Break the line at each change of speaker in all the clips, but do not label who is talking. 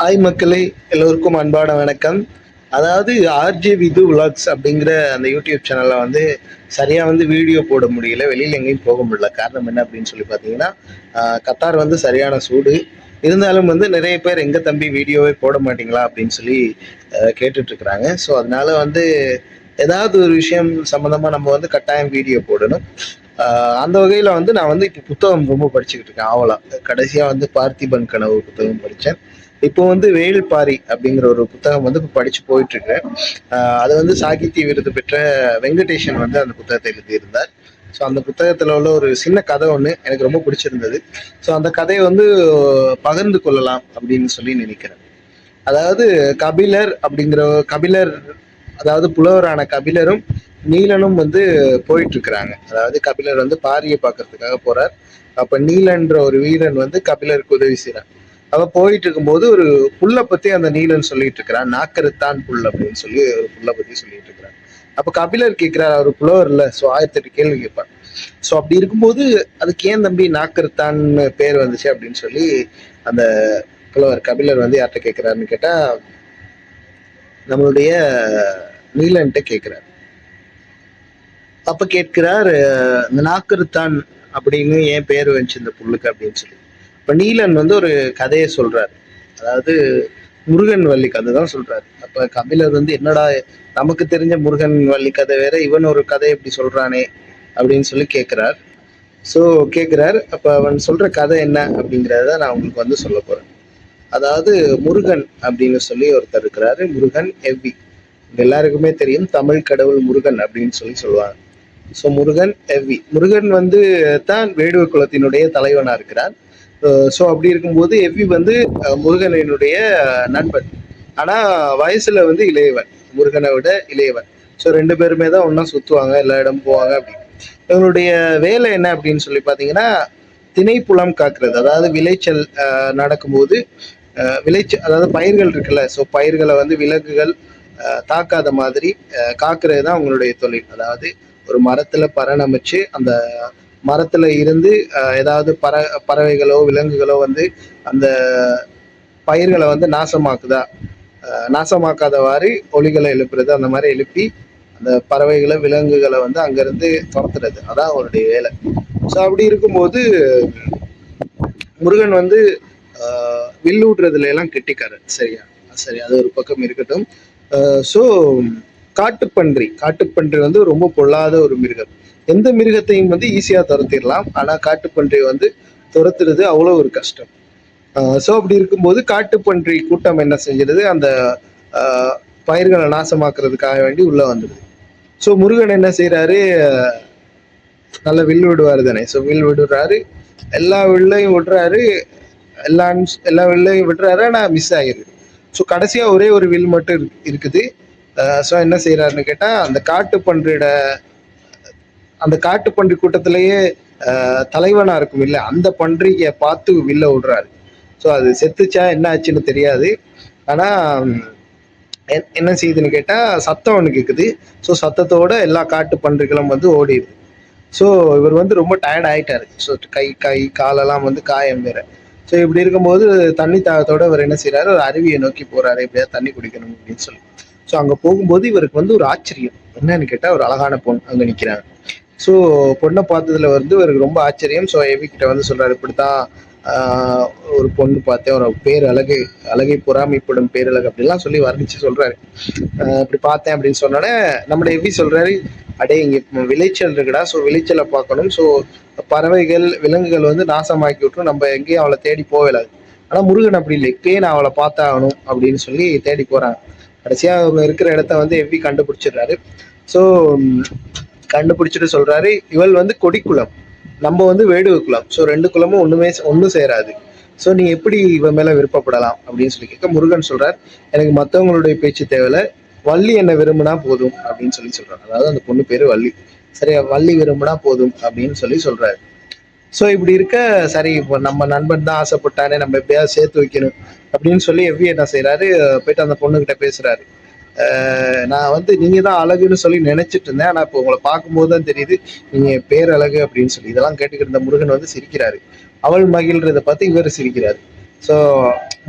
Hi மக்களே எல்லோருக்கும் அன்பான வணக்கம். அதாவது ஆர்ஜே விது விலாக்ஸ் அப்படிங்கிற அந்த யூடியூப் சேனலில் வந்து சரியாக வந்து வீடியோ போட முடியல. வெளியில் எங்கேயும் போக முடியல. காரணம் என்ன அப்படின்னு சொல்லி பார்த்தீங்கன்னா கத்தார் வந்து சரியான சூடு. இருந்தாலும் வந்து நிறைய பேர் எங்கள் தம்பி வீடியோவே போட மாட்டீங்களா அப்படின்னு சொல்லி கேட்டுட்ருக்குறாங்க. ஸோ அதனால வந்து ஏதாவது ஒரு விஷயம் சம்மந்தமாக நம்ம வந்து கட்டாயம் வீடியோ போடணும். அந்த வகையில் வந்து நான் வந்து இப்போ புத்தகம் ரொம்ப படிச்சுக்கிட்டு இருக்கேன். ஆவலா. கடைசியாக வந்து பார்த்திபன் கனவு புத்தகம் படித்தேன். இப்போ வந்து வேள்பாரி அப்படிங்கிற ஒரு புத்தகம் வந்து இப்போ படிச்சு போயிட்டு இருக்கேன் அது வந்து சாகித்ய விருது பெற்ற வெங்கடேஷன் வந்து அந்த புத்தகத்தை எழுதியிருந்தார். ஸோ அந்த புத்தகத்தில் உள்ள ஒரு சின்ன கதை ஒன்று எனக்கு ரொம்ப பிடிச்சிருந்தது. ஸோ அந்த கதையை வந்து பகிர்ந்து கொள்ளலாம் அப்படின்னு சொல்லி நினைக்கிறேன். அதாவது கபிலர் அப்படிங்கிற கபிலர் அதாவது புலவரான கபிலரும் நீலனும் வந்து போயிட்டு இருக்கிறாங்க அதாவது கபிலர் வந்து பாரியை பார்க்கறதுக்காக போறார். அப்ப நீலன்ற ஒரு வீரன் வந்து கபிலருக்கு உதவி செய்யறான் அவ போயிட்டு இருக்கும்போது ஒரு புல்லை பத்தி அந்த நீலன் சொல்லிட்டு இருக்கிறான் நாக்கருத்தான் புல் அப்படின்னு சொல்லி ஒரு புல்லை பத்தி சொல்லிட்டு இருக்கிறான் அப்ப கபிலர் கேட்கிறார் அவர் புலவர் இல்ல ஸோ ஆயிரத்தி எட்டு கேள்வி கேட்பார். ஸோ அப்படி இருக்கும்போது அதுக்கு ஏன் தம்பி நாக்கருத்தான் பேர் வந்துச்சு அப்படின்னு சொல்லி அந்த புலவர் கபிலர் வந்து யார்கிட்ட கேட்கிறாருன்னு கேட்டா நம்மளுடைய நீலன்ட்ட கேட்கிறார். அப்ப கேட்கிறார் இந்த நாக்கருத்தான் அப்படின்னு ஏன் பேர் வந்துச்சு இந்த புல்லுக்கு அப்படின்னு சொல்லி. இப்போ நீலன் வந்து ஒரு கதையை சொல்கிறார் அதாவது முருகன் வள்ளி கதை தான் சொல்கிறாரு அப்போ கபிலர் வந்து என்னடா நமக்கு தெரிஞ்ச முருகன் வள்ளி கதை வேற இவன் ஒரு கதை எப்படி சொல்கிறானே அப்படின்னு சொல்லி கேட்குறார் ஸோ கேட்குறார் அப்போ அவன் சொல்கிற கதை என்ன அப்படிங்கிறத நான் உங்களுக்கு வந்து சொல்ல போகிறேன் அதாவது முருகன் அப்படின்னு சொல்லி ஒருத்தர் இருக்கிறாரு முருகன் எவ்வி. எல்லாருக்குமே தெரியும் தமிழ் கடவுள் முருகன் அப்படின்னு சொல்லி சொல்லுவாங்க. ஸோ முருகன் எவ்வி. முருகன் வந்து தான் வேடுவ குலத்தினுடைய தலைவனாக இருக்கிறார். ஸோ அப்படி இருக்கும்போது எவ்வி வந்து முருகனினுடைய நண்பன். ஆனால் வயசில் வந்து இளையவன். முருகனை விட இளையவன். ஸோ ரெண்டு பேருமே தான் ஒன்றா சுற்றுவாங்க எல்லா இடம் போவாங்க அப்படி. இவங்களுடைய வேலை என்ன அப்படின்னு சொல்லி பார்த்தீங்கன்னா திணைப்புலம் காக்குறது. அதாவது விளைச்சல் நடக்கும்போது விளைச்சல் அதாவது பயிர்கள் இருக்குல்ல ஸோ பயிர்களை வந்து விலங்குகள் தாக்காத மாதிரி காக்கிறது காக்குறது தான் அவங்களுடைய தொழில். அதாவது ஒரு மரத்தில் பரணமைச்சு அந்த மரத்தில் இருந்து ஏதாவது பற பறவைகளோ விலங்குகளோ வந்து அந்த பயிர்களை வந்து நாசமாக்குதா நாசமாக்காதவாறு ஒளிகளை எழுப்புறது அந்த மாதிரி எழுப்பி அந்த பறவைகளை விலங்குகளை வந்து அங்கேருந்து துரத்துறது. அதான் அவருடைய வேலை. ஸோ அப்படி இருக்கும்போது முருகன் வந்து ஆஹ், எல்லாம் கெட்டிக்காரு சரியா? சரி அது ஒரு பக்கம் இருக்கட்டும். ஸோ காட்டுப்பன்றி காட்டுப்பன்றி வந்து ரொம்ப பொல்லாத ஒரு மிருகம். எந்த மிருகத்தையும் வந்து ஈஸியாக துரத்திடலாம். ஆனால் காட்டுப்பன்றி வந்து துரத்துறது அவ்வளோ ஒரு கஷ்டம். ஸோ அப்படி இருக்கும்போது காட்டுப்பன்றி கூட்டம் என்ன செஞ்சிருது? அந்த பயிர்களை நாசமாக்குறதுக்காக வேண்டி உள்ளே வந்துடுது ஸோ முருகன் என்ன செய்கிறாரு நல்ல வில் விடுவார் தானே. ஸோ வில் விடுறாரு. எல்லா வில்லையும் விடுறாரு. எல்லா எல்லா வில்லையும் விடுறாரு. ஆனால் மிஸ் ஆகிருது ஸோ கடைசியாக ஒரே ஒரு வில் மட்டும் இருக்குது. ஸோ என்ன செய்கிறாருன்னு கேட்டால் அந்த காட்டுப்பன்றியோட அந்த காட்டுப்பன்றி கூட்டத்திலேயே ஆஹ், தலைவனா இருக்கும் இல்லை அந்த பன்றியை பார்த்து வில்ல விடுறாரு. ஸோ அது செத்துச்சா என்ன ஆச்சுன்னு தெரியாது. ஆனால் என்ன செய்யுதுன்னு கேட்டால் சத்தம் ஒன்று கேட்குது ஸோ சத்தத்தோட எல்லா காட்டு பன்றிகளும் வந்து ஓடிடுது. ஸோ இவர் வந்து ரொம்ப டயர்ட் ஆயிட்டாரு. ஸோ கை கை காலெல்லாம் வந்து காயம் வேற. ஸோ இப்படி இருக்கும்போது தண்ணி தாகத்தோட இவர் என்ன செய்றாரு? ஒரு அருவியை நோக்கி போறாரு. எப்படியா தண்ணி குடிக்கணும் அப்படின்னு சொல்லி. ஸோ அங்கே போகும்போது இவருக்கு வந்து ஒரு ஆச்சரியம். என்னன்னு கேட்டால் ஒரு அழகான பொண்ணு அங்கே நிற்கிறாங்க ஸோ பொண்ணை பார்த்ததுல வந்து இவருக்கு ரொம்ப ஆச்சரியம். ஸோ எவி கிட்ட வந்து சொல்றாரு இப்படித்தான் தான் ஒரு பொண்ணு பார்த்தேன். ஒரு பேர் அழகு அழகை பொறாமைப்படும் பேரழகு அப்படிலாம் சொல்லி வர்ணிச்சு சொல்றாரு. ஆஹ், இப்படி பார்த்தேன் அப்படின்னு சொன்னோடனே நம்மளோட எவி சொல்றாரு அடே இங்கே விளைச்சல் இருக்குடா. ஸோ விளைச்சலை பார்க்கணும். ஸோ பறவைகள் விலங்குகள் வந்து நாசமாக்கி விட்டுரும். நம்ம எங்கேயும் அவளை தேடி போகலாது ஆனால் முருகன் அப்படி இல்லை. இப்பயே நான் அவளை பார்த்தாகணும் அப்படின்னு சொல்லி தேடி போகிறாங்க கடைசியாக அவங்க இருக்கிற இடத்த வந்து எவ்வி கண்டுபிடிச்சிடுறாரு. ஸோ கண்டுபிடிச்சிட்டு சொல்றாரு இவள் வந்து கொடிக்குளம் நம்ம வந்து வேடுவ குலம் ஸோ ரெண்டு குலமும் ஒண்ணுமே ஒன்றும் சேராது. ஸோ நீ எப்படி இவன் மேல விருப்பப்படலாம் அப்படின்னு சொல்லி கேட்க முருகன் சொல்றார் எனக்கு மற்றவங்களுடைய பேச்சு தேவையில்ல. வள்ளி என்ன விரும்பினா போதும் அப்படின்னு சொல்லி சொல்றாரு. அதாவது அந்த பொண்ணு பேரு வள்ளி. சரியா வள்ளி விரும்பினா போதும் அப்படின்னு சொல்லி சொல்றாரு. ஸோ இப்படி இருக்க சரி இப்போ நம்ம நண்பன் தான் ஆசைப்பட்டானே நம்ம எப்படியாவது சேர்த்து வைக்கணும் அப்படின்னு சொல்லி எவ்வி என்ன செய்யறாரு போயிட்டு அந்த பொண்ணுகிட்ட பேசுறாரு. நான் வந்து நீங்க தான் அழகுன்னு சொல்லி நினைச்சிட்டு இருந்தேன். ஆனா இப்போ உங்களை பார்க்கும்போது தான் தெரியுது நீங்க பேரழகு அப்படின்னு சொல்லி. இதெல்லாம் கேட்டுக்கிட்டு இருந்த முருகன் வந்து சிரிக்கிறாரு. அவள் மகிழ்றத பார்த்து இவர் சிரிக்கிறாரு. ஸோ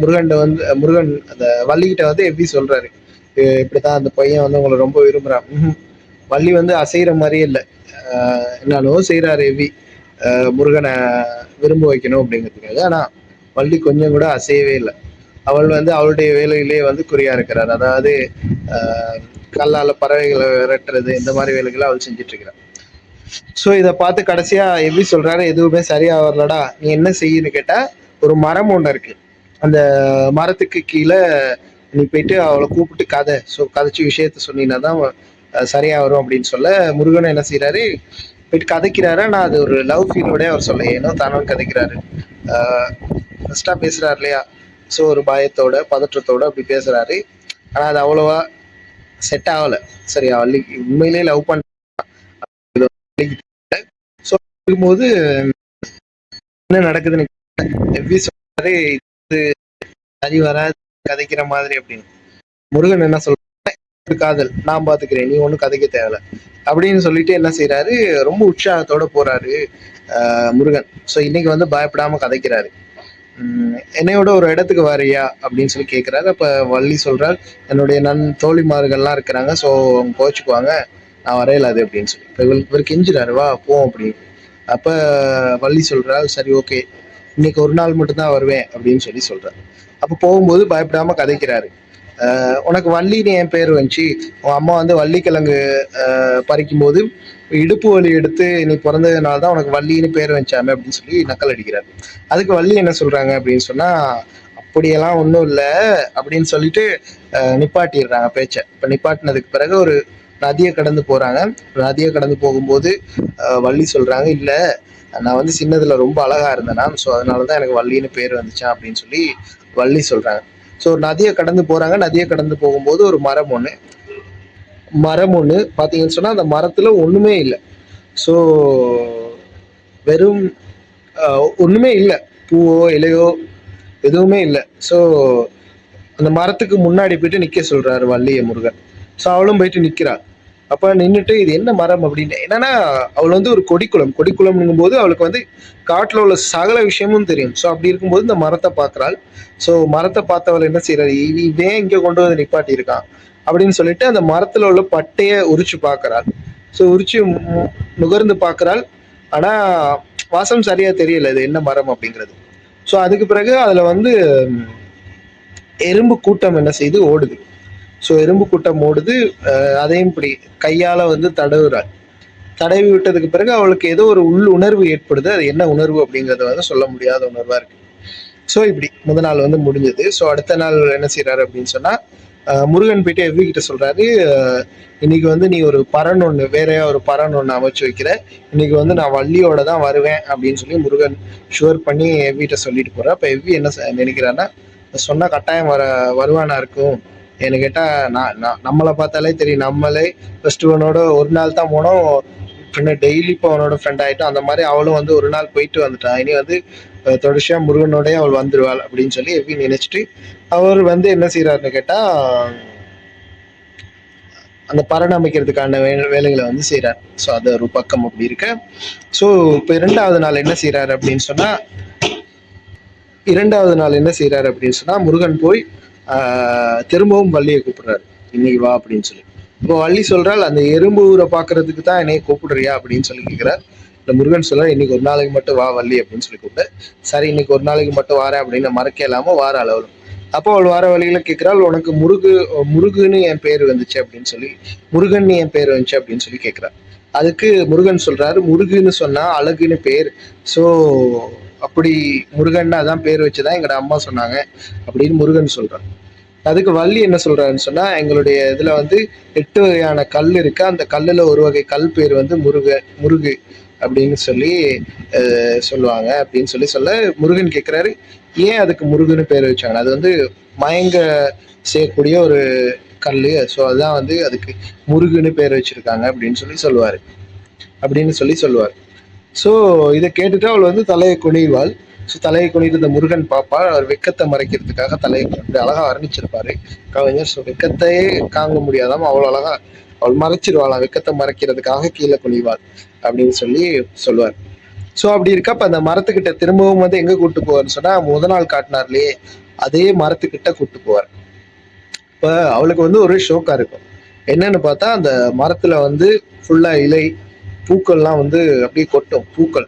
முருகன் வந்து முருகன் அந்த வள்ளிக்கிட்ட வந்து எப்படி சொல்றாரு? இப்படி தான் அந்த பையன் வந்து உங்களை ரொம்ப விரும்புறான். வள்ளி வந்து அசைகிற மாதிரியே இல்லை. என்னாலும் செய்கிறாரு எவ்வி முருகனை விரும்ப வைக்கணும் அப்படிங்கிறதுக்காக. ஆனால் வள்ளி கொஞ்சம் கூட அசையவே இல்லை. அவள் வந்து அவளுடைய வேலையிலேயே வந்து குறியா இருக்கிறார். அதாவது கல்லால் பறவைகளை விரட்டுறது இந்த மாதிரி வேலைகளை அவள் செஞ்சுட்டு இருக்கிறார் ஸோ இதை பார்த்து கடைசியாக எப்படி சொல்கிறாரு எதுவுமே சரியாக வரலடா நீ என்ன செய்யுன்னு கேட்டால் ஒரு மரம் ஒன்று இருக்கு. அந்த மரத்துக்கு கீழே நீ போயிட்டு அவளை கூப்பிட்டு கதை ஸோ கதைச்சு விஷயத்த சொன்னீங்கன்னா தான் சரியாக வரும் அப்படின்னு சொல்ல முருகன் என்ன செய்கிறாரு போயிட்டு கதைக்கிறாரு. நான் அது ஒரு லவ் ஃபீலோடய அவர் சொல்ல ஏனோ தானோன்னு கதைக்கிறாரு. ஃபஸ்ட்டாக பேசுகிறார் இல்லையா ஸோ ஒரு பயத்தோட பதற்றத்தோட அப்படி பேசுறாரு. ஆனா அது அவ்வளவா செட் ஆகல. சரியா வள்ளிக்கு உண்மையிலேயே லவ் பண்ண ஸோ இருக்கும்போது என்ன நடக்குதுன்னு எப்படி சொல்றாரு இது சரி வராது கதைக்கிற மாதிரி அப்படின்னு. முருகன் என்ன சொல்றாரு காதல் நான் பாத்துக்கிறேன் நீ ஒன்றும் கதைக்க தேவையில்ல. அப்படின்னு சொல்லிட்டு என்ன செய்றாரு ரொம்ப உற்சாகத்தோட போறாரு ஆஹ் முருகன். ஸோ இன்னைக்கு வந்து பயப்படாம கதைக்கிறாரு. என்னையோட ஒரு இடத்துக்கு வரியா அப்படின்னு சொல்லி கேட்குறாரு அப்போ வள்ளி சொல்கிறார் என்னுடைய நன் தோழிமார்கள்லாம் இருக்கிறாங்க ஸோ அவங்க கோச்சுக்குவாங்க. நான் வரையலாது அப்படின்னு சொல்லி. இப்போ இவர் இவர் கெஞ்சுறாரு வா போவோம் அப்படின்னு அப்போ வள்ளி சொல்கிறாள் சரி ஓகே. இன்னைக்கு ஒரு நாள் மட்டும்தான் வருவேன் அப்படின்னு சொல்லி சொல்கிறார் அப்போ போகும்போது பயப்படாமல் கதைக்கிறாரு. உனக்கு வள்ளின்னு என் பேர் வந்துச்சு. உன் அம்மா வந்து வள்ளிக்கிழங்கு பறிக்கும்போது இடுப்பு வலி எடுத்து நீ பிறந்ததுனால தான் உனக்கு வள்ளின்னு பேர் வச்சாமே அப்படின்னு சொல்லி நக்கல் அடிக்கிறாரு. அதுக்கு வள்ளி என்ன சொல்றாங்க அப்படின்னு சொன்னா அப்படியெல்லாம் ஒன்றும் இல்லை அப்படின்னு சொல்லிட்டு நிப்பாட்டிடுறாங்க பேச்சை. இப்போ நிப்பாட்டினதுக்கு பிறகு ஒரு நதியை கடந்து போறாங்க. நதியை கடந்து போகும்போது வள்ளி சொல்றாங்க இல்லை நான் வந்து சின்னதுல ரொம்ப அழகா இருந்தேனா ஸோ அதனால தான் எனக்கு வள்ளின்னு பேர் வந்துச்சான் அப்படின்னு சொல்லி வள்ளி சொல்றாங்க. ஸோ ஒரு நதியை கடந்து போறாங்க. நதியை கடந்து போகும்போது ஒரு மரம் ஒன்று மரம் ஒன்று பார்த்தீங்கன்னு சொன்னால் அந்த மரத்தில் ஒன்றுமே இல்லை. ஸோ வெறும் ஒன்றுமே இல்லை. பூவோ இலையோ எதுவுமே இல்லை. ஸோ அந்த மரத்துக்கு முன்னாடி போயிட்டு நிற்க சொல்கிறாரு வள்ளிய முருகன். ஸோ அவளும் போயிட்டு நிற்கிறாள் அப்போ நின்றுட்டு இது என்ன மரம்? அப்படின்னு. என்னன்னா அவள் வந்து ஒரு கொடிக்குளம். கொடிக்குளம்ங்கும் போது அவளுக்கு வந்து காட்டில் உள்ள சகல விஷயமும் தெரியும். ஸோ அப்படி இருக்கும்போது இந்த மரத்தை பார்க்குறாள் ஸோ மரத்தை பார்த்தவள் என்ன செய்கிறாள் இவன் இங்கே கொண்டு வந்து நிப்பாட்டியிருக்கான்? அப்படின்னு சொல்லிட்டு அந்த மரத்துல உள்ள பட்டைய உரிச்சு பார்க்கறாள் ஸோ உரிச்சு மு- நுகர்ந்து பார்க்கறாள் ஆனா வாசம் சரியா தெரியல இது என்ன மரம் அப்படிங்கிறது. ஸோ அதுக்கு பிறகு அதுல வந்து எறும்பு கூட்டம் என்ன செய்து ஓடுது. ஸோ எறும்பு கூட்டம் ஓடுது. அதையும் இப்படி கையால வந்து தடவுறாள். தடவி விட்டதுக்கு பிறகு அவளுக்கு ஏதோ ஒரு உள் உணர்வு ஏற்படுது. அது என்ன உணர்வு அப்படிங்கிறத வந்து சொல்ல முடியாத உணர்வா இருக்கு. ஸோ இப்படி முத நாள் வந்து முடிஞ்சது. ஸோ அடுத்த நாள் என்ன செய்யறாரு அப்படின்னு சொன்னா முருகன் போயிட்டு எவ்வி கிட்ட சொல்றாரு இன்னைக்கு வந்து நீ ஒரு பரன் ஒன்று வேறையா ஒரு பரன் ஒன்று அமைச்சு வைக்கிற. இன்னைக்கு வந்து நான் வள்ளியோட தான் வருவேன் அப்படின்னு சொல்லி முருகன் ஷுவர் பண்ணி எவ்விட்ட சொல்லிட்டு போகிறேன் அப்போ எவ்வி என்ன நினைக்கிறான்னா சொன்னால் கட்டாயம் வர வருவானா இருக்கும்? என்ன கேட்டால் நான் நான் நம்மளை பார்த்தாலே தெரியும். நம்மளே ஃபர்ஸ்ட் உனோட ஒரு நாள் தான் போனோம். பின்ன டெய்லி இப்போ அவனோட ஃப்ரெண்ட் ஆகிட்டோம் அந்த மாதிரி அவளும் வந்து ஒரு நாள் போயிட்டு வந்துட்டான். இனி வந்து தொடர்ச்சியாக முருகனோடய அவள் வந்துடுவாள் அப்படின்னு சொல்லி எப்படி நினச்சிட்டு அவர் வந்து என்ன செய்யறாருன்னு கேட்டா அந்த பரண் அமைக்கிறதுக்கான வே வேலைகளை வந்து செய்றார். ஸோ அது ஒரு பக்கம் அப்படி இருக்கு. ஸோ இப்போ இரண்டாவது நாள் என்ன செய்றாரு அப்படின்னு சொன்னா இரண்டாவது நாள் என்ன செய்யறாரு அப்படின்னு சொன்னா முருகன் போய் திரும்பவும் வள்ளியை கூப்பிடுறாரு. இன்னைக்கு வா அப்படின்னு சொல்லி. இப்போ வள்ளி சொல்றாள் அந்த எறும்பு ஊரை பார்க்கறதுக்கு தான் என்னைய கூப்பிடுறியா? அப்படின்னு சொல்லி கேட்கிறார் இந்த முருகன் சொல்றாரு இன்னைக்கு ஒரு நாளைக்கு மட்டும் வா வள்ளி அப்படின்னு சொல்லி கூப்பிட்டு சரி இன்னைக்கு ஒரு நாளைக்கு மட்டும் வாரேன் அப்படின்னு மறக்க இல்லாம வார அளவு அப்போ அவள் வர வழியில கேட்கிறாள் உனக்கு முருகு முருகுன்னு என் பேர் வந்துச்சு அப்படின்னு சொல்லி முருகன் என் பேர் வந்துச்சு அப்படின்னு சொல்லி கேட்கிறார் அதுக்கு முருகன் சொல்றாரு முருகுன்னு சொன்னா அழகுன்னு பேர். ஸோ அப்படி முருகன் அதான் பேர் வச்சுதான் எங்களோட அம்மா சொன்னாங்க அப்படின்னு முருகன் சொல்கிறான் அதுக்கு வள்ளி என்ன சொல்றாருன்னு சொன்னா எங்களுடைய இதுல வந்து எட்டு வகையான கல் இருக்கு. அந்த கல்லுல ஒரு வகை கல் பேர் வந்து முருக முருகு அப்படின்னு சொல்லி சொல்லுவாங்க அப்படின்னு சொல்லி சொல்ல முருகன் கேட்கிறாரு ஏன் அதுக்கு முருகன்னு பேர் வச்சாங்க? அது வந்து மயங்க செய்யக்கூடிய ஒரு கல் ஸோ அதுதான் வந்து அதுக்கு முருகன்னு பேர் வச்சிருக்காங்க அப்படின்னு சொல்லி சொல்லுவார். அப்படின்னு சொல்லி சொல்லுவார். ஸோ இதை கேட்டுட்டு அவள் வந்து தலையை குனிவாள். ஸோ தலையை குனிட்டு இந்த முருகன் பார்ப்பாள். அவர் வெக்கத்தை மறைக்கிறதுக்காக தலையை அப்படி அழகா வர்ணிச்சிருப்பாரு கவிஞர் ஸோ வெக்கத்தையே காங்க முடியாதாம. அவ்வளோ அழகா அவள் மறைச்சிருவாளாம். வெக்கத்தை மறைக்கிறதுக்காக கீழே குனிவாள் அப்படின்னு சொல்லி சொல்லுவார். ஸோ அப்படி இருக்கப்ப அந்த மரத்துக்கிட்ட திரும்பவும் வந்து எங்க கூட்டு போவார்னு சொன்னா முத நாள் காட்டினார்லயே அதே மரத்துக்கிட்ட கூட்டு போவார். இப்போ அவளுக்கு வந்து ஒரு ஷோக்கா இருக்கும். என்னன்னு பார்த்தா அந்த மரத்துல வந்து ஃபுல்லா இலை பூக்கள்லாம் வந்து அப்படியே கொட்டும் பூக்கள்.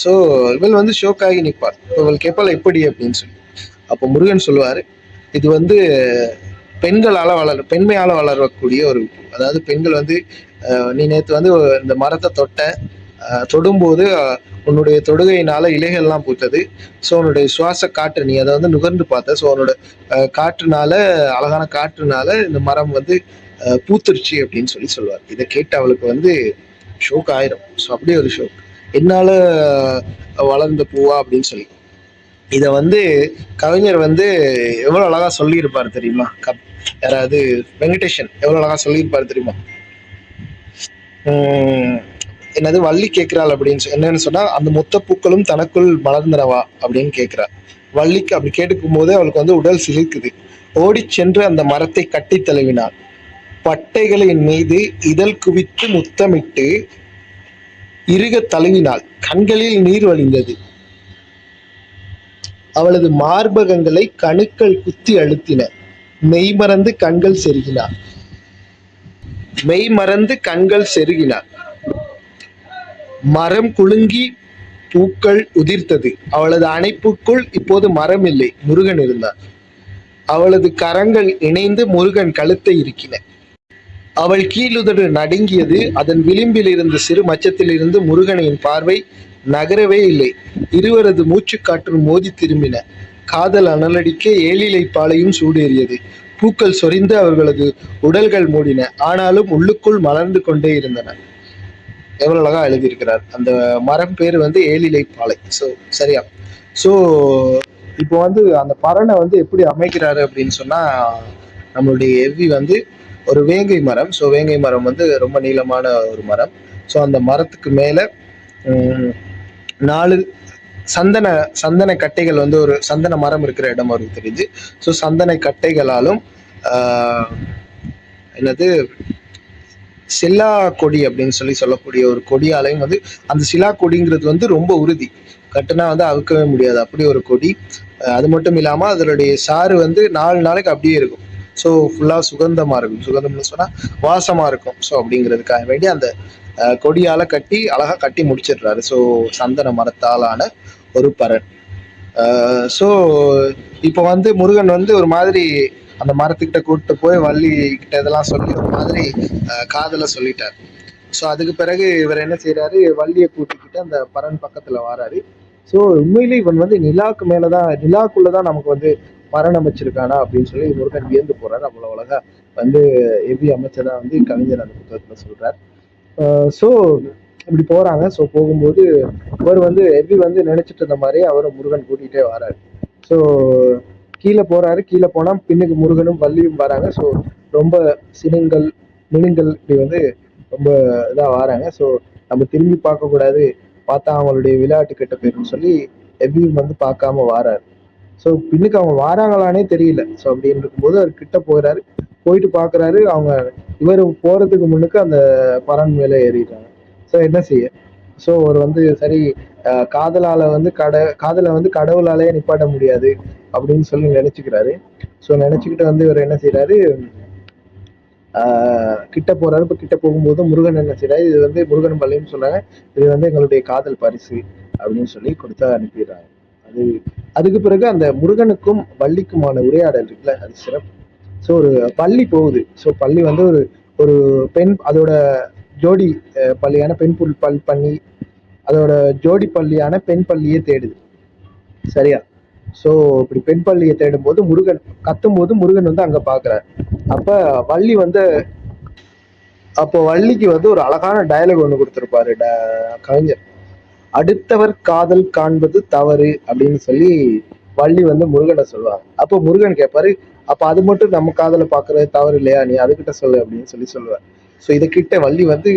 ஸோ இவள் வந்து ஷோக்காகி நிற்பாள். இப்போ இவள் கேட்பாள் எப்படி? அப்படின்னு சொல்லி. அப்போ முருகன் சொல்லுவார் இது வந்து பெண்களால் வளர் பெண்மையால் வளரக்கூடிய ஒரு அதாவது பெண்கள் வந்து நீ நேற்று வந்து இந்த மரத்தை தொட்ட தொடும்போது உன்னுடைய தொடுகையினால இலைகள்லாம் பூத்தது. ஸோ உன்னுடைய சுவாச காற்று நீ அதை வந்து நுகர்ந்து பார்த்த. ஸோ உன்னோட காற்றுனால அழகான காற்றுனால இந்த மரம் வந்து பூத்துருச்சு அப்படின்னு சொல்லி சொல்லுவார். இதை கேட்டு அவளுக்கு வந்து ஷோக் ஆயிரும். ஸோ அப்படியே ஒரு ஷோக் என்னால் வளர்ந்த பூவா அப்படின்னு சொல்லி. இதை வந்து கவிஞர் வந்து எவ்வளோ அழகா சொல்லியிருப்பார் தெரியுமா? கப் யாராவது வெங்கடேஷன் எவ்வளோ அழகாக சொல்லியிருப்பார் தெரியுமா? என்னது வள்ளி கேட்கிறாள் அப்படின்னு என்னன்னு சொன்னா அந்த மொத்த பூக்களும் தனக்குள் மலர்ந்தனவா அப்படின்னு கேட்கிறாள் வள்ளிக்கு அப்படி கேட்டுக்கும் போது அவளுக்கு வந்து உடல் சிலிர்க்குது. ஓடிச் சென்று அந்த மரத்தை கட்டி தழுவினாள். பட்டைகளின் மீது இதழ் குவித்து முத்தமிட்டு இறுக தழுவினாள். கண்களில் நீர் வழிந்தது. அவளது மார்பகங்களை கணுக்கள் குத்தி அழுத்தின. மெய்மறந்து கண்கள் செருகினார் மெய்மறந்து கண்கள் செருகினார் மரம் குலுங்கி பூக்கள் உதிர்த்தது. அவளது அணைப்புக்குள் இப்போது மரம் இல்லை முருகன் இருந்தார். அவளது கரங்கள் இணைந்து முருகன் கழுத்தை இருக்கின அவள் கீழுதடு நடுங்கியது அதன் விளிம்பில் இருந்த சிறு மச்சத்திலிருந்து முருகனின் பார்வை நகரவே இல்லை. இருவரது மூச்சுக்காற்று மோதி திரும்பின. காதல் அனலடிக்க ஏழிலை பாலையும் சூடேறியது. பூக்கள் சொரிந்து அவர்களது உடல்கள் மூடின. ஆனாலும் உள்ளுக்குள் மலர்ந்து கொண்டே இருந்தன. எவ்வளவு அழகா எழுதியிருக்கிறார். அந்த மரம் பேர் வந்து ஏழிலை பாலை. ஸோ சரியா? ஸோ இப்போ வந்து அந்த பறனை வந்து எப்படி அமைக்கிறாரு அப்படின்னு சொன்னா நம்மளுடைய எவ்வி வந்து ஒரு வேங்கை மரம். ஸோ வேங்கை மரம் வந்து ரொம்ப நீளமான ஒரு மரம். ஸோ அந்த மரத்துக்கு மேலே நாலு சந்தன சந்தன கட்டைகள் வந்து ஒரு சந்தன மரம் இருக்கிற இடம் அவருக்கு தெரியுது. ஸோ சந்தன கட்டைகளாலும் என்னது சில்லா கொடி அப்படின்னு சொல்லி சொல்லக்கூடிய ஒரு கொடியாலையும் வந்து அந்த சிலா கொடிங்கிறது வந்து ரொம்ப உறுதி. கட்டுனா வந்து அவுக்கவே முடியாது. அப்படி ஒரு கொடி. அது மட்டும் இல்லாமல் அதனுடைய சாறு வந்து நாலு நாளைக்கு அப்படியே இருக்கும். ஸோ ஃபுல்லாக சுகந்தமாக இருக்கும். சுகந்தம்னு சொன்னால் வாசமாக இருக்கும். ஸோ அப்படிங்கிறதுக்காக வேண்டி அந்த கொடியால் கட்டி அழகாக கட்டி முடிச்சிடுறாரு. ஸோ சந்தன மரத்தாலான ஒரு பரன். ஸோ இப்போ வந்து முருகன் வந்து ஒரு மாதிரி அந்த மரத்துக்கிட்ட கூப்பிட்டு போய் வள்ளி கிட்ட இதெல்லாம் சொல்லி ஒரு மாதிரி காதல காதலை சொல்லிட்டார். ஸோ அதுக்கு பிறகு இவர் என்ன செய்கிறாரு வள்ளியை கூட்டிக்கிட்டு அந்த பரன் பக்கத்துல வராரு. ஸோ உண்மையிலே இவன் வந்து நிலாக்கு மேலதான் நிலாக்குள்ளதான் நமக்கு வந்து பரன் அமைச்சிருக்கானா அப்படின்னு சொல்லி முருகன் வியந்து போறாரு. அவ்வளோ அழகா வந்து எப்படி அமைச்சதா வந்து கவிஞர் அந்த புத்தகத்துல சொல்றார். ஸோ இப்படி போறாங்க. ஸோ போகும்போது இவர் வந்து எப்படி வந்து நினைச்சிட்டு இருந்த மாதிரி அவரை முருகன் கூட்டிகிட்டே வராரு. ஸோ கீழே போறாரு கீழே போனா பின்னுக்கு முருகனும் வள்ளியும் வராங்க. ஸோ ரொம்ப சினுங்கள் மினுங்கள் இப்படி வந்து ரொம்ப இதாக வராங்க. ஸோ நம்ம திரும்பி பார்க்கக்கூடாது பார்த்தா அவங்களுடைய விளையாட்டு கெட்ட போயிடும் சொல்லி எவ்வியும் வந்து பார்க்காம வாராரு. ஸோ பின்னுக்கு அவங்க வாராங்களானே தெரியல. ஸோ அப்படின்னு இருக்கும்போது அவர் கிட்ட போகிறாரு போயிட்டு பார்க்குறாரு. அவங்க இவர் போறதுக்கு முன்னுக்கு அந்த பறன் மேலே ஏறிடுறாங்க. ஸோ என்ன செய்ய? ஸோ அவர் வந்து சரி காதலால் வந்து கட காதலை வந்து கடவுளாலே நிப்பாட்ட முடியாது அப்படின்னு சொல்லி நினச்சிக்கிறாரு. ஸோ நினச்சிக்கிட்டு வந்து இவர் என்ன செய்கிறாரு கிட்ட போறாரு. இப்போ கிட்ட போகும்போது முருகன் என்ன செய்றாரு? இது வந்து முருகன் பள்ளின்னு சொன்னாங்க. இது வந்து எங்களுடைய காதல் பரிசு அப்படின்னு சொல்லி கொடுத்தா அனுப்பிடுறாங்க அது அதுக்கு பிறகு அந்த முருகனுக்கும் வள்ளிக்குமான உரையாடல் இருக்குல்ல? அது சிறப்பு. ஸோ ஒரு பள்ளி போகுது. ஸோ பள்ளி வந்து ஒரு ஒரு பெண் அதோட ஜோடி பள்ளியான பெண் புல் பல் பண்ணி அதோட ஜோடி பள்ளியான பெண் பள்ளியே தேடுது. சரியா? ஸோ இப்படி பெண் பள்ளியை தேடும் போது முருகன் கத்தும் போது முருகன் வந்து அங்க பாக்குறாரு. அப்ப வள்ளி வந்து அப்போ வள்ளிக்கு வந்து ஒரு அழகான டயலாக் ஒன்று கொடுத்துருப்பாரு ட- கவிஞர் அடுத்தவர் காதல் காண்பது தவறு அப்படின்னு சொல்லி வள்ளி வந்து முருகனை சொல்லுவாங்க. அப்போ முருகன் கேட்பாரு அப்ப அது மட்டும் நம்ம காதலை பார்க்கறது தவறு இல்லையா? நீ அதுகிட்ட சொல்லு அப்படின்னு சொல்லி சொல்லுவார். ஸோ இதை கிட்ட வள்ளி வந்து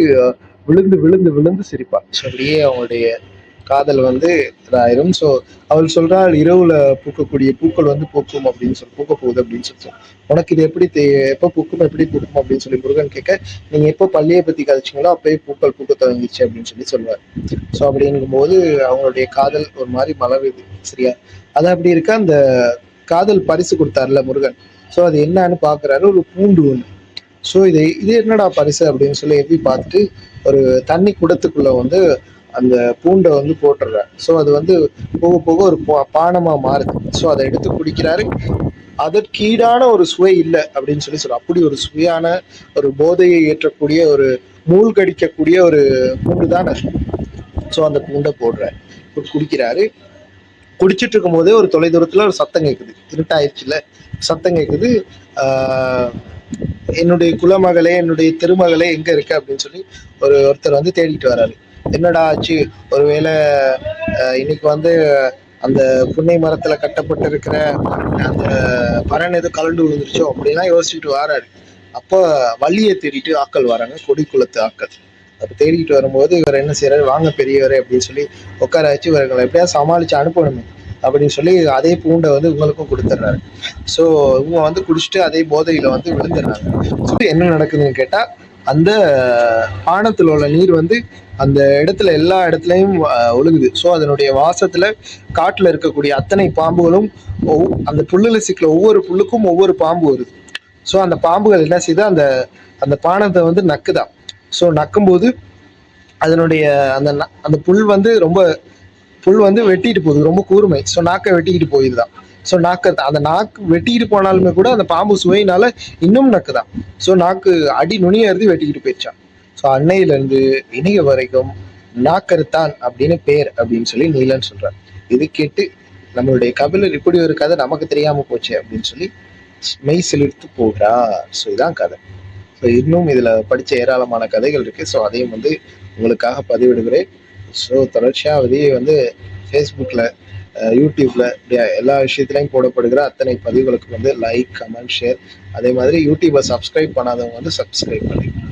விழுந்து விழுந்து விழுந்து சிரிப்பா ஸோ அப்படியே அவங்களுடைய காதல் வந்து இதாயிரும். ஸோ அவள் சொல்றாள் இரவுல பூக்கக்கூடிய பூக்கள் வந்து பூக்கும் அப்படின்னு சொல்லி பூக்க போகுது அப்படின்னு சொல்லிட்டு உனக்கு இது எப்படி தே எப்போ பூக்கும் எப்படி பூக்கும் அப்படின்னு சொல்லி முருகன் கேட்க நீங்க எப்போ பள்ளியை பத்தி கழிச்சிங்களோ அப்பயே பூக்கள் பூக்க தொடங்கிச்சு அப்படின்னு சொல்லி சொல்லுவார் ஸோ அப்படிங்கும் போது அவங்களுடைய காதல் ஒரு மாதிரி மலருது. சரியா? அது அப்படி இருக்க அந்த காதல் பரிசு கொடுத்தாருல முருகன். ஸோ அது என்னன்னு பாக்குறாரு ஒரு பூண்டு ஒன்று ஸோ இது இது என்னடா பரிசு அப்படின்னு சொல்லி எப்படி பார்த்துட்டு ஒரு தண்ணி குடத்துக்குள்ள வந்து அந்த பூண்டை வந்து போட்டுடுறாரு. ஸோ அது வந்து போக போக ஒரு பா- பானமா மாறுது. ஸோ அதை எடுத்து குடிக்கிறாரு. அதற்கீடான ஒரு சுவை இல்லை அப்படின்னு சொல்லி சொல்றோம் அப்படி ஒரு சுவையான ஒரு போதையை ஏற்றக்கூடிய ஒரு மூழ்கடிக்கக்கூடிய ஒரு பூண்டு தான் ஸோ அந்த பூண்டை போடுறாரு. குடிக்கிறாரு. குடிச்சிட்டு இருக்கும் போதே ஒரு தொலைதூரத்தில் ஒரு சத்தம் கேட்குது இருட்டாயிருச்சுல. சத்தம் கேட்குது ஆஹ் என்னுடைய குலமகளே என்னுடைய திருமகளே எங்க இருக்கு அப்படின்னு சொல்லி ஒரு ஒருத்தர் வந்து தேடிட்டு வராரு. என்னடா ஆச்சு? ஒருவேளை இன்னைக்கு வந்து அந்த புன்னை மரத்துல கட்டப்பட்டிருக்கிற அந்த பரன் எதுவும் கலண்டு விழுந்துருச்சோ அப்படிலாம் யோசிச்சுட்டு வராரு. அப்போ வள்ளியை தேடிட்டு ஆட்கள் வராங்க கொடி குலத்து ஆக்கள். அப்ப தேடிட்டு வரும்போது இவர் என்ன செய்யறாரு வாங்க பெரியவரே அப்படின்னு சொல்லி உட்கார வச்சு இவர்களை எப்படியாவது சமாளிச்சு அனுப்பணுமே. அப்படின்னு சொல்லி அதே பூண்டை வந்து உங்களுக்கும் கொடுத்துட்றாரு. ஸோ இவங்க வந்து குடிச்சிட்டு அதே போதையில் வந்து விழுந்துடுறாங்க. ஸோ என்ன நடக்குதுன்னு கேட்டால் அந்த பானத்தில் உள்ள நீர் வந்து அந்த இடத்துல எல்லா இடத்துலையும் ஒழுகுது. ஸோ அதனுடைய வாசத்தில் காட்டில் இருக்கக்கூடிய அத்தனை பாம்புகளும் அந்த புல்லுல சிக்கல ஒவ்வொரு புல்லுக்கும் ஒவ்வொரு பாம்பு வருது. ஸோ அந்த பாம்புகள் என்ன செய்யுது? அந்த அந்த பானத்தை வந்து நக்குதான் ஸோ நக்கும்போது அதனுடைய அந்த ந- அந்த புல் வந்து ரொம்ப புல் வந்து வெட்டிட்டு போகுது ரொம்ப கூர்மை. ஸோ நாக்கை வெட்டிக்கிட்டு போயிடுதான். ஸோ நாக்கு அந்த நாக்கு வெட்டிக்கிட்டு போனாலுமே கூட அந்த பாம்பு சுவையினால இன்னும் நக்குதான். ஸோ நாக்கு அடி நுனிய இருந்து வெட்டிக்கிட்டு போயிடுச்சான் ஸோ அன்னையிலேருந்து இணைய வரைக்கும் நாக்கருத்தான் அப்படின்னு பேர் அப்படின்னு சொல்லி நீலன் சொல்கிறார் இது கேட்டு நம்மளுடைய கபிலர் இப்படி ஒரு கதை நமக்கு தெரியாமல் போச்சு அப்படின்னு சொல்லி மெய் செலுத்து போகிறார். ஸோ இதான் கதை. ஸோ இன்னும் இதில் படித்த ஏராளமான கதைகள் இருக்குது ஸோ அதையும் வந்து உங்களுக்காக பதிவிடுகிறேன். ஸோ தொடர்ச்சியாக வந்து வந்து ஃபேஸ்புக்கில் யூடியூப்பில் இப்படி எல்லா விஷயத்துலையும் போடப்படுகிற அத்தனை பதிவுகளுக்கு வந்து லைக் கமெண்ட் ஷேர் அதே மாதிரி யூடியூப்பை சப்ஸ்கிரைப் பண்ணாதவங்க வந்து சப்ஸ்கிரைப் பண்ணிக்கணும்